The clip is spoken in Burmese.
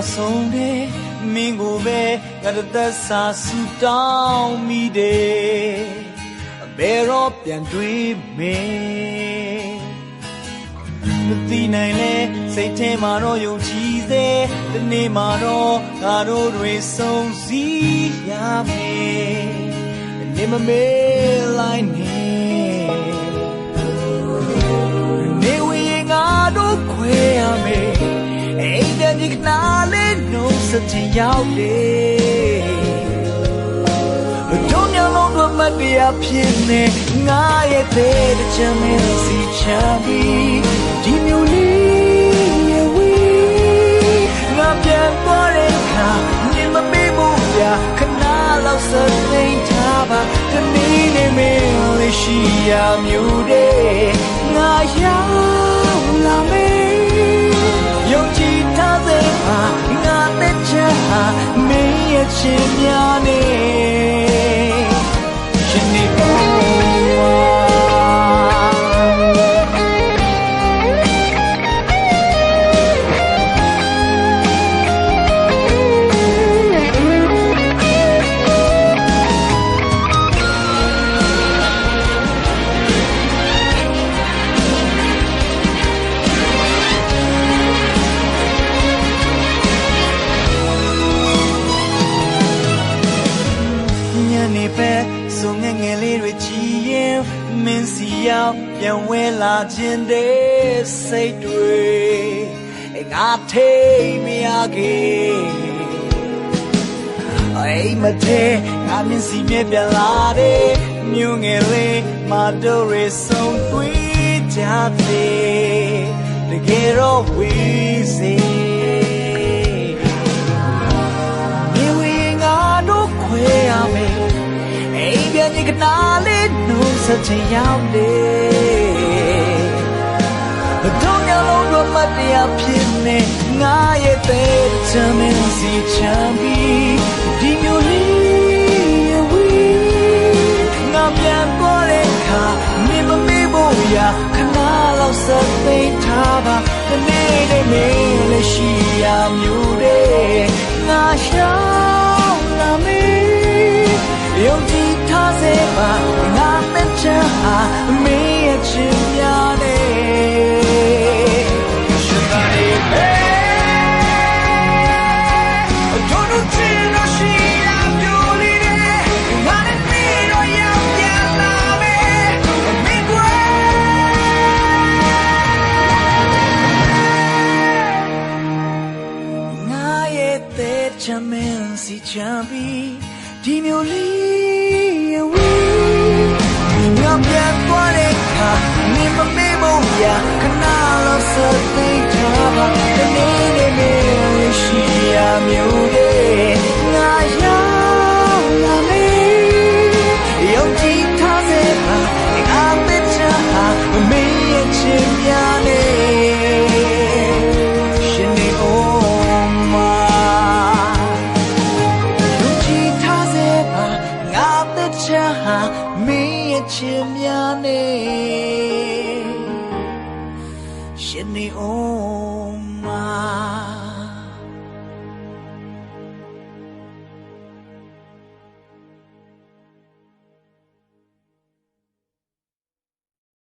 မှာဆုံးတယ်မင်းကိုပဲငါတစ်သက်စာဆူတောင်းမိတယ်အဘယ်တော့ပြန်တွေ့မင်းမသိနိုင်လဲစိတ်ထဲမှာတော့ယုံကြည်စေဒီနေ့မှာတော့ငါတို့တွေဆုံးစည်းရမယ်နေမမေးလိုက်နေနေဝေးငါတို့ခွဲရမယ်အိမ်တဲ့ဒီကနာလေးနှုတ်ဆက် ချင်ရောက်တယ်တို့ညလုံးတို့မတရားဖြစ်နေငါရဲ့တဲ့ချမ်းမင်းစီချမ်းပြီးဒီမျိုးလေးရဲ့ဝီငါပြန်သွားတဲ့အခါမြင်မပေးဘူးပြခဏလောက်စသိမ်းထားပါတနေ့နေ့မင်းလေးရှိရမျိုးတဲ့ငါရောက် ချင်များနေ နေပဲစုံငယ်ငယ်လေးတွေကြည်ရင်မင်းစီရောက်ပြန်ဝဲလာခြင်းတဲ့စိတ်တွေအငါထိတ်မရခဲ့အိမ်မတဲ့ငါမြင်စီမြဲပြန်လာတဲ့မြို့ငယ်လေးမတို့ရဆုံးတွေ့ကြတဲ့တကယ်တော့ဝေး နာလေးနှုတ်ဆက်ချင်ရောက်တယ်တို့ညလုံးတို့မတရားဖြစ်နေငါရဲ့တဲ့ချမ်းမင်းစီချမ်းပြီးဒီမျိုးလေးရဲ့ဝေးငါပြန်ပေါ်တဲ့အခါမြင်မမေ့ဖို့ရာခဏလောက်ဆက်သိမ်းထားပါဒီနေ့နေ့မင်းလည်းရှိရမျိုးတဲ့ငါရှောင်းလာမေးယုံကြည်ထား စေပါငါမဲ့ချာမင်းရဲ့ချင်များနေရှင်သာနေပဲ Don't you dream of she I'm your leader Not in me or you can love me Make way ငါရဲ့တဲ့ချမ်းမင်းစီချမ်းပြီးဒီမျိုးလေးရဲ့ဝေးငါ ပြန်သွားတဲ့အခါနေမမေ့ဖို့ရာခဏလောက်စသိထားပါဒီနေ့နေ့နေ့ရှိရမျိုးလေးငါရောက်လာမယ်ယုံကြည်ထားစေပါငါတဲ့ချမ်းဟာမင်းရဲ့ချင်များ Sydney, oh.